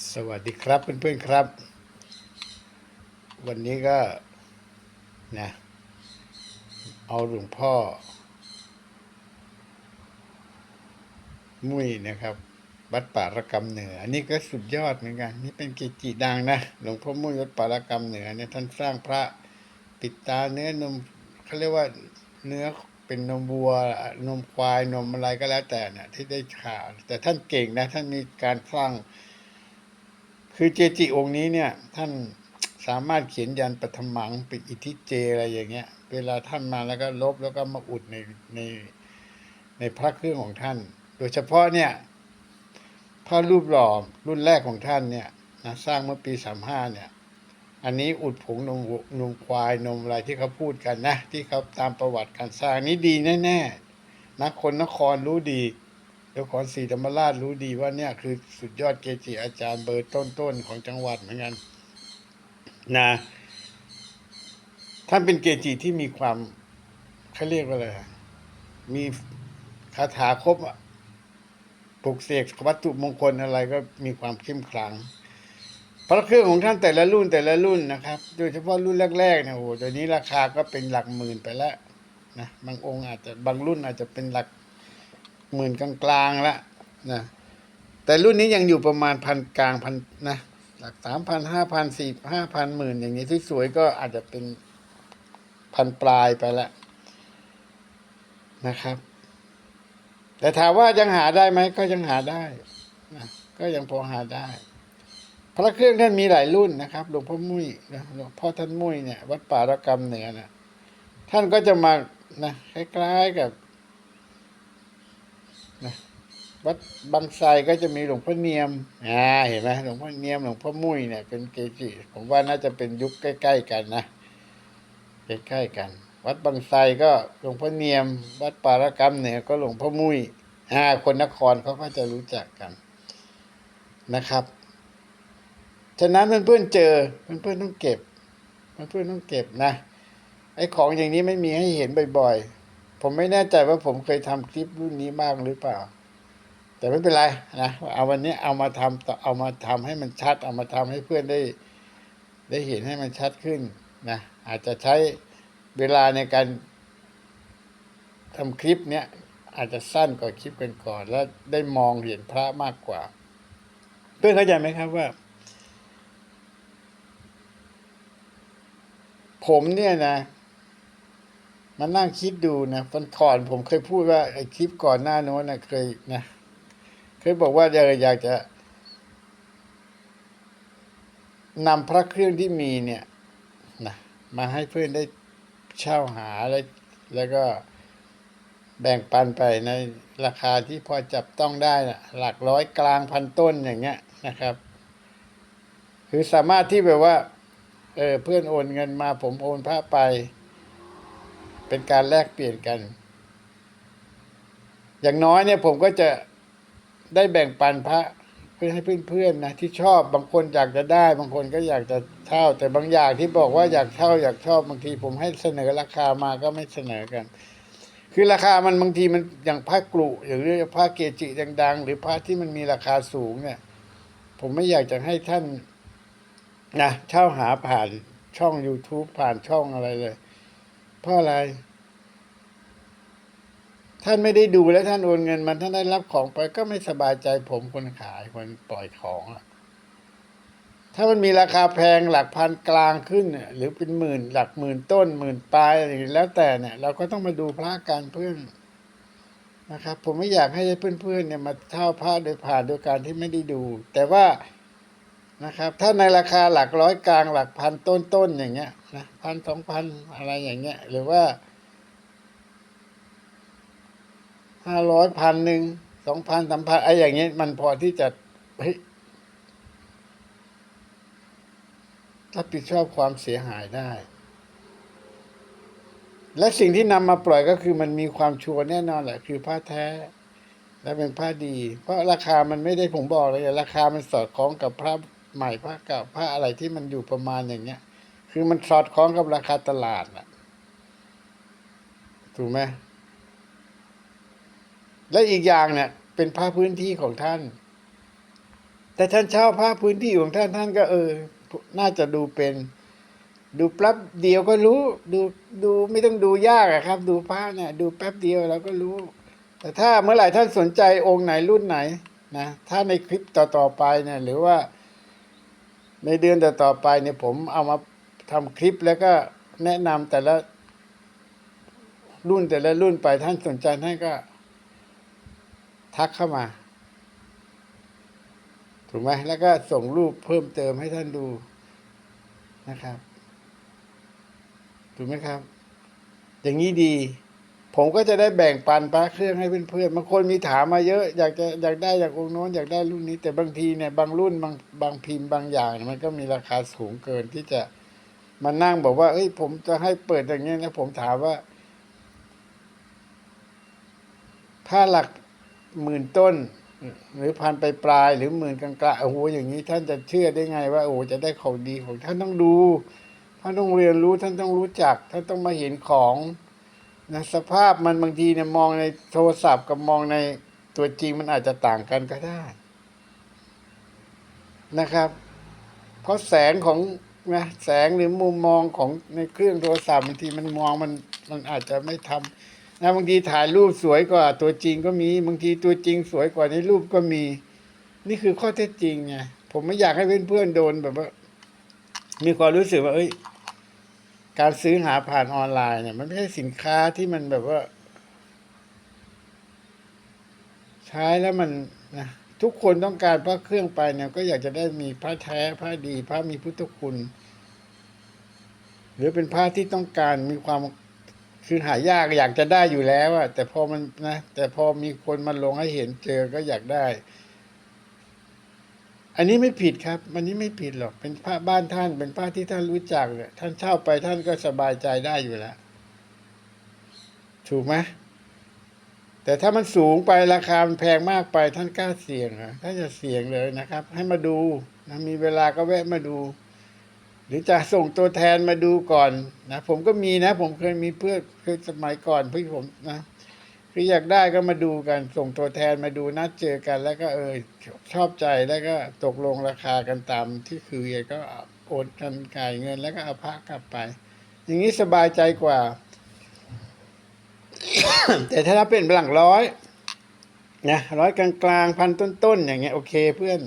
สวัสดีครับเพื่อนๆครับ วันนี้ก็นะเอาหลวงพ่อ มุ้ยนะครับวัดป่าระกำเหนืออันนี้ก็สุดยอดเหมือนกัน นี่เป็นกิจิดังนะหลวงพ่อมุ้ยวัดป่าระกำเหนือเนี่ยท่านสร้างพระปิดตาเนื้อนมเขาเรียกว่าเนื้อเป็นนมวัวนมควายนมอะไรก็แล้วแต่เนี่ยที่ได้ข่าวแต่ท่านเก่งนะ ท่านมีการสร้าง คือเจจิองค์นี้เนี่ย ท่านสามารถเขียนยันปฐมังเป็นอิทธิเจอะไรอย่างเงี้ย เวลาท่านมาแล้วก็ลบแล้วก็มาอุดในในในพระเครื่องของท่าน โดยเฉพาะเนี่ยพระรูปหล่อรุ่นแรกของท่านเนี่ยนะสร้างเมื่อปีสามห้าเนี่ย อันนี้อุดผงนมนมควายนมอะไรที่เขาพูดกันนะ ที่เขาตามประวัติการสร้างนนี้ดีแน่ๆนะคนนครรู้ดี นครศรีธรรมราชรู้ดีว่าเนี่ยคือสุดยอดเกจิอาจารย์เบอร์ต้นๆของจังหวัดเหมือนกันนะท่านเป็นเกจิที่มีความเขาเรียกว่าอะไรมีคาถาครบอะปลุกเสกวัตถุมงคลอะไรก็มีความเข้มขลังพระเครื่องของท่านแต่ละรุ่นแต่ละรุ่นนะครับ โดยเฉพาะรุ่นแรกๆนี่ยโอ้โหตอนนี้ราคาก็เป็นหลักหมื่นไปแล้วนะบางองค์อาจจะบางรุ่นอาจจะเป็นหลัก หมื่นกลางๆแล้วนะแต่รุ่นนี้ยังอยู่ประมาณพันกลางพันนะหลักสามพันห้าพันสี่ห้าพันหมื่นอย่างนี้ที่สวยก็อาจจะเป็นพันปลายไปแล้วนะครับ แต่ถามว่ายังหาได้ไหมก็ยังหาได้นะก็ยังพอหาได้ พระเครื่องท่านมีหลายรุ่นนะครับหลวงพ่อมุ้ยนะหลวงพ่อท่านมุ้ยเนี่ย วัดป่าระกำเหนือนะท่านก็จะมานะคล้ายๆกับ วัดบางไทรก็จะมีหลวงพ่อเนียมอ่าเห็นไหมหลวงพ่อเนียมหลวงพ่อมุ้ยเนี่ยเป็นเกจิผมว่าน่าจะเป็นยุคใกล้ ๆ กันนะใกล้ๆกัน วัดบางไทรก็หลวงพ่อเนียม วัดปารกรรมเนี่ยก็หลวงพ่อมุ้ยอ่าคนนครเขาก็จะรู้จักกันนะครับฉะนั้นเพื่อนๆเจอเพื่อนๆต้องเก็บเพื่อนๆต้องเก็บนะไอ้ของอย่างนี้ไม่มีให้เห็นบ่อยๆ ผมไม่แน่ใจว่าผมเคยทำคลิปรุ่นนี้บ้างหรือเปล่า แต่ไม่เป็นไรนะเอาวันนี้เอามาทำเอามาทำให้มันชัด เอามาทำให้เพื่อนได้ ได้เห็นให้มันชัดขึ้นนะอาจจะใช้เวลาในการทำคลิปเนี้ยอาจจะสั้นกว่าคลิปกันก่อน แล้วได้มองเห็นพระมากกว่า เพื่อนเข้าใจไหมครับว่า ผมเนี่ยนะมานั่งคิดดูนะตอนก่อนผมเคยพูดว่าไอ้คลิปก่อนหน้าโน้นนะเคยนะ คยบอกว่าอยากอยากจะนำพระเครื่องที่มีเนี่ยนะมาให้เพื่อนได้เช่าหาแล้วแล้วก็แบ่งปันไปในราคาที่พอจับต้องได้นะหลักร้อยกลางพันต้นอย่างเงี้ยนะครับคือสามารถที่แบบว่า เออเพื่อนโอนเงินมาผมโอนพระไป เป็นการแลกเปลี่ยนกัน อย่างน้อยเนี่ยผมก็จะ ได้แบ่งปันพระเพื่อให้เพื่อนๆนะที่ชอบบางคนอยากจะได้ บางคนก็อยากจะเช่า แต่บางอย่างที่บอกว่าอยากเช่าอยากชอบบางทีผมให้เสนอราคามาก็ไม่เสนอกัน คือราคามันบางทีมันอย่างพระกรุอย่างเรื่องพระเกจิดัง ๆ หรือพระที่มันมีราคาสูงเนี่ย ผมไม่อยากจะให้ท่านนะเช่าหาผ่านช่อง YouTube ผ่านช่องอะไรเลย เพราะอะไร ท่านไม่ได้ดูแล้วท่านโอนเงินมันท่านได้รับของไปก็ไม่สบายใจผมคนขายคนปล่อยของอะถ้ามันมีราคาแพงหลักพันกลางขึ้นหรือเป็นหมื่น หลักหมื่นต้น หมื่นปลายอะไรแล้วแต่เนี่ย เราก็ต้องมาดูพระการเพื่อนนะครับ ผมไม่อยากให้เพื่อนๆเนี่ยมาเท่าพระโดยผ่านโดยการที่ไม่ได้ดู แต่ว่านะครับ ถ้าในราคาหลักร้อยกลางหลักพันต้นๆอย่างเงี้ยนะพันสองพันอะไรอย่างเงี้ย หรือว่า ห้าร้อยพันหนึ่งสองพันสามพันไอ้อย่างเงี้ยมันพอที่จะเฮ้ยรับผิดชอบความเสียหายได้ และสิ่งที่นำมาปล่อยก็คือมันมีความชัวร์แน่นอนแหละ คือผ้าแท้ และเป็นผ้าดี เพราะราคามันไม่ได้ผมบอกเลยราคามันสอดคล้องกับพระใหม่ผ้าเก่าผ้าอะไรที่มันอยู่ประมาณอย่างเงี้ย คือมันสอดคล้องกับราคาตลาดน่ะถูกไหม และอีกอย่างเนี่ยเป็นผ้าพื้นที่ของท่าน แต่ท่านเช่าพระพื้นที่ของท่านท่านก็เออ น่าจะดูเป็น ดูแป๊บเดียวก็รู้ ดูดูไม่ต้องดูยากอะครับ ดูพระเนี่ย ดูแป๊บเดียวเราก็รู้ แต่ถ้าเมื่อไหร่ท่านสนใจองค์ไหนรุ่นไหนนะถ้าในคลิปต่อๆไปเนี่ยหรือว่า ในเดือนต่อๆไปเนี่ยผมเอามาทำคลิปแล้วก็แนะนำแต่ละรุ่นแต่ละรุ่นไปท่านสนใจท่านก็ ทักเข้ามา ถูกไหมแล้วก็ส่งรูปเพิ่มเติมให้ท่านดูนะครับ ถูกไหมครับ อย่างนี้ดี ผมก็จะได้แบ่งปันพระเครื่องให้เพื่อนๆบางคนมีถามมาเยอะ อยากจะอยากได้อยากองค์โน้นอยากได้รุ่นนี้ แต่บางทีเนี่ยบางรุ่นบางบางพิมพ์บางอย่าง มันก็มีราคาสูงเกินที่จะมานั่งบอกว่า เอ้ย ผมจะให้เปิดอย่างเงี้ยนะผมถามว่า ถ้าหลัก หมื่นต้น หรือพันไปปลายหรือหมื่นกลางๆโอ้โหอย่างนี้ท่านจะเชื่อได้ไงว่าโอ้จะได้ของดีของท่านต้องดูท่านต้องเรียนรู้ท่านต้องรู้จักท่านต้องมาเห็นของนะสภาพมันบางทีเนี่ยมองในโทรศัพท์กับมองในตัวจริงมันอาจจะต่างกันก็ได้นะครับ เพราะแสงของนะแสงหรือมุมมองของในเครื่องโทรศัพท์บางทีมันมองมันมันอาจจะไม่ทำ นะบางทีถ่ายรูปสวยกว่าตัวจริงก็มี บางทีตัวจริงสวยกว่าในรูปก็มี นี่คือข้อเท็จจริงไงผมไม่อยากให้เพื่อนๆโดนแบบว่า มีความรู้สึกว่าเอ้ย การซื้อหาผ่านออนไลน์เนี่ย มันไม่ใช่สินค้าที่มันแบบว่า ใช้แล้วมันนะทุกคนต้องการพระเครื่องไปเนี่ย ก็อยากจะได้มีพระแท้พระดี พระมีพุทธคุณ หรือเป็นพระที่ต้องการมีความ คือหายากอยากจะได้อยู่แล้วอะแต่พอมันนะแต่พอมีคนมาลงให้เห็นเจอก็อยากได้ อันนี้ไม่ผิดครับ อันนี้ไม่ผิดหรอกเป็นพระบ้านท่าน เป็นพระที่ท่านรู้จักเนี่ยท่านเช่าไปท่านก็สบายใจได้อยู่แล้วถูกไหมแต่ถ้ามันสูงไปราคามันแพงมากไปท่านกล้าเสี่ยงเหรอท่านจะเสี่ยงเลยนะครับ ให้มาดูนะมีเวลาก็แวะมาดู หรือจะส่งตัวแทนมาดูก่อนนะผมก็มีนะ ผมเคยมีเพื่อนเคยสมัยก่อนเพื่อนผมนะคืออยากได้ก็มาดูกัน ส่งตัวแทนมาดูนัดเจอกัน แล้วก็เออชอบใจแล้วก็ตกลงราคากันตามที่คือก็โอนกันจ่ายเงินแล้วก็เอาพระกลับไป อย่างนี้สบายใจกว่า แต่ถ้าเป็นหลังร้อยนะร้อยกลางๆพันต้นๆอย่างเงี้ยโอเคเพื่อน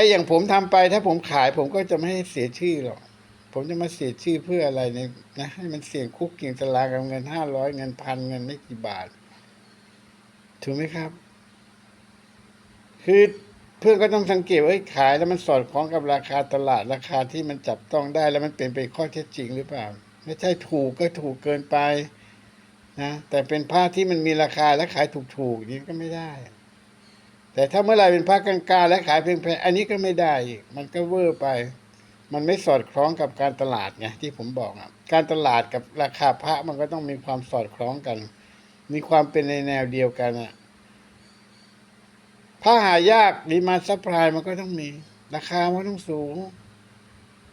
อ้อย่างผมทำไปถ้าผมขายผมก็จะไม่ให้เสียชื่อหรอก ผมจะมาเสียชื่อเพื่ออะไรเนี่ยนะให้มันเสี่ยงคุกเกี่ยงตารางกับเงินห้าร้อยเงินพันเงินไม่กี่บาท ถูกไหมครับ คือเพื่อนก็ต้องสังเกตว่าเอ้ขายแล้วมันสอดคล้องกับราคาตลาดราคาที่มันจับต้องได้แล้วมันเป็นไปข้อเท็จจริงหรือเปล่า ไม่ใช่ถูกก็ถูกเกินไปนะแต่เป็นผ้าที่มันมีราคาและขายถูกๆนี่ก็ไม่ได้ แต่ถ้าเมื่อไหรเป็นผ้ากลางๆและขายแพงๆอันนี้ก็ไม่ได้อีกมันก็เวอร์ไป มันไม่สอดคล้องกับการตลาดไงที่ผมบอกอะการตลาดกับราคาพระมันก็ต้องมีความสอดคล้องกัน มีความเป็นในแนวเดียวกันอะผ้าหายากดีมาซัพพลายมันก็ต้องมี ราคามันต้องสูง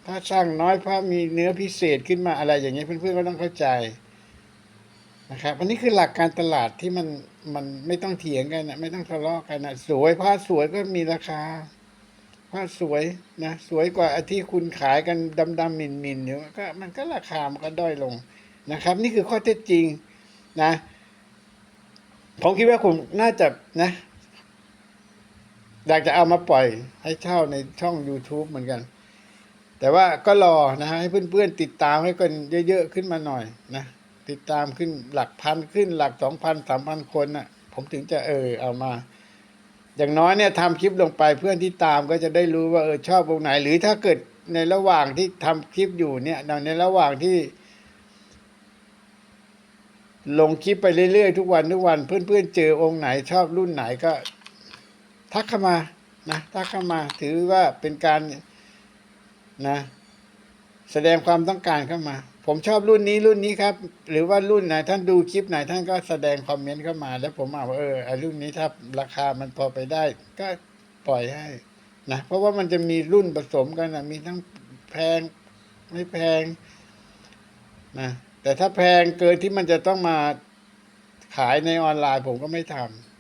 ถ้าสร้างน้อยผ้ามีเนื้อพิเศษขึ้นมาอะไรอย่างเงี้ยเพื่อนๆก็ต้องเข้าใจ นะครับอันนี้คือหลักการตลาดที่มันมันไม่ต้องเถียงกันนะไม่ต้องทะเลาะกันนะสวยผ้าสวยก็มีราคาผ้าสวยนะสวยกว่าที่คุณขายกันดำดำๆหมินมินๆเดี๋ยวก็มันก็ราคามันก็ด้อยลงนะครับ นี่คือข้อเท็จจริงนะผมคิดว่าผมน่าจะนะอยากจะเอามาปล่อยให้เช่าในช่อง YouTube เหมือนกัน แต่ว่าก็รอนะฮะให้เพื่อนๆติดตามให้กันเยอะๆขึ้นมาหน่อยนะ ติดตามขึ้นหลักพันขึ้นหลักสองพันสามพันคนน่ะ ผมถึงจะเออเอามา อย่างน้อยเนี่ยทำคลิปลงไปเพื่อนที่ตามก็จะได้รู้ว่าเออชอบวงไหน หรือถ้าเกิดในระหว่างที่ทำคลิปอยู่เนี่ยในระหว่างที่ ลงคลิปไปเรื่อยๆทุกวันทุกวันเพื่อนๆเจอองค์ไหนชอบรุ่นไหนก็ ทักเข้ามานะทักเข้ามาถือว่าเป็นการนะ แสดงความต้องการเข้ามา ผมชอบรุ่นนี้รุ่นนี้ครับ หรือว่ารุ่นไหนท่านดูคลิปไหนท่านก็แสดงคอมเมนต์เข้ามา แล้วผมเอาว่าเออไอรุ่นนี้ถ้าราคามันพอไปได้ ก็ปล่อยให้นะเพราะว่ามันจะมีรุ่นผสมกันนะมีทั้งแพงไม่แพงนะแต่ถ้าแพงเกินที่มันจะต้องมาขายในออนไลน์ผมก็ไม่ท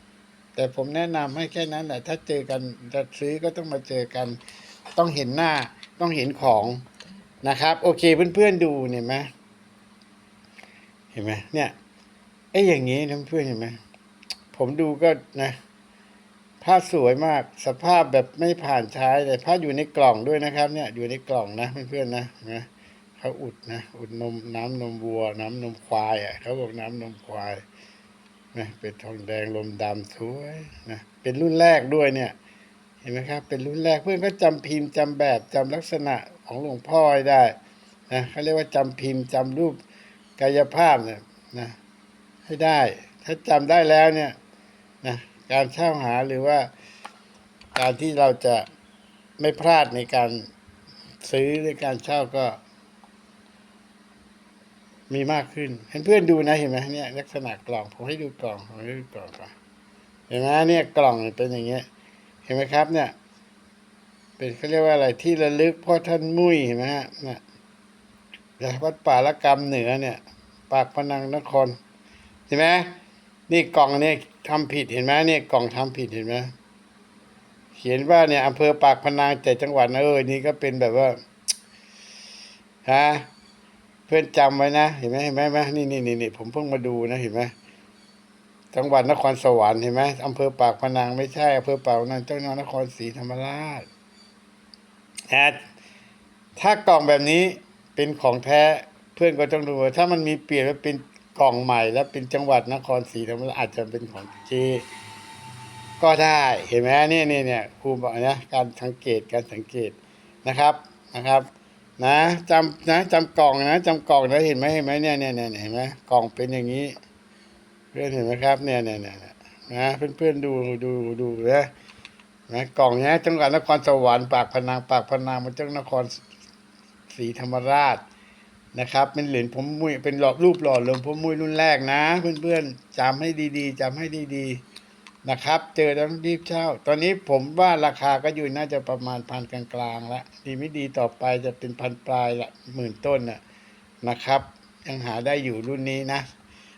ำแต่ผมแนะนำให้แค่นั้นแหละถ้าเจอกันจะซื้อก็ต้องมาเจอกัน ต้องเห็นหน้าต้องเห็นของ นะครับ โอเคเพื่อนๆดูเนี่ยไหมเห็นไหมเนี่ยไอ้อย่างนี้นะเพื่อนเห็นไหมผมดูก็นะผ้าสวยมากสภาพแบบไม่ผ่านใช้เลยผ้าอยู่ในกล่องด้วยนะครับ เนี่ยอยู่ในกล่องนะเพื่อนๆนะนะเขาอุดนะอุดนมน้ำนมวัว น้ำนมควายอะเขาบอกน้ำนมควายนะเป็นทองแดงลมดำสวยนะเป็นรุ่นแรกด้วยเนี่ย เห็นไหมครับ เป็นรุ่นแรกเพื่อนก็จำพิมพ์จำแบบจำลักษณะ ของหลวงพ่อให้ได้นะเขาเรียกว่าจำพิมพ์จำรูปกายภาพเนี่ยนะให้ได้ ถ้าจำได้แล้วเนี่ยนะการเช่าหาหรือว่าการที่เราจะไม่พลาดในการซื้อหรือการเช่าก็ มีมากขึ้นให้เพื่อนดูนะเห็นไหมเนี่ยลักษณะกล่อง ผมให้ดูกล่องผมให้ดูกล่องก่อนเห็นไหมเนี่ยกล่องเป็นอย่างเงี้ย เห็นไหมครับเนี่ย เป็นเขาเรียกว่าอะไรที่ระลึกพ่อท่านมุ้ยเห็นไหมฮะนี่ยจากวัดป่าละกรรมเหนือเนี่ย ปากพนังนครเห็นไหมนี่กล่องเนี่ยทำผิดเห็นไหมเนี่ยกล่องทำผิดเห็นไหมเขียนว่าเนี่ยอำเภอปากพนังแต่จังหวัดนะเออนี่ก็เป็นแบบว่าฮะเพื่อนจำไว้นะเห็นไหมเห็นไหมนไหมนี่นี่นี่ผมเพิ่งมาดูนะเห็นไหมจังหวัดนครสวรรค์เห็นไหมอำเภอปากพนังไม่ใช่อำเภอปากพนังจังหวัดนครศรีธรรมราช แต่ถ้ากล่องแบบนี้เป็นของแท้เพื่อนก็ต้องดูว่าถ้ามันมีเปลี่ยนว่าเป็นกล่องใหม่ แล้วเป็นจังหวัดนครศรีธรรมราชอาจจะเป็นของเจก็ได้เห็นไหมนี่นี่เนี่ยครูบอกนะการสังเกตการสังเกตนะครับนะครับนะจำนะจำกล่องนะจำกล่องนะเห็นไหมเห็นไหมเนี่ยเนี่ยเนี่ยเห็นไหมกล่องเป็นอย่างนี้ เพื่อนเห็นไหมครับเนี่ยเนี่ยเนี่ยนะเพื่อนเพื่อนๆดูดูดูนะ นะกล่องนี้จังหวัดนครสวรรค์ปากพนังปากพนังมันจังนครศรีธรรมราชนะครับ เป็นเหรียญผมมุ้ยเป็นหลอดรูปหล่อเหลวงผมมุ้ยรุ่นแรกนะเพื่อนเพื่อนๆจำให้ดีๆจำให้ดีๆนะครับ เจอแล้วรีบเช่า ตอนนี้ผมว่าราคาก็อยู่น่าจะประมาณพันกลางๆละดีไม่ดีต่อไปจะเป็นพันปลายละหมื่นต้นน่ะนะครับ ยังหาได้อยู่รุ่นนี้นะ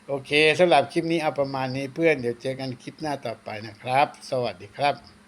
โอเคสำหรับคลิปนี้เอาประมาณนี้เพื่อนเดี๋ยวเจอกันคลิปหน้าต่อไปนะครับ สวัสดีครับ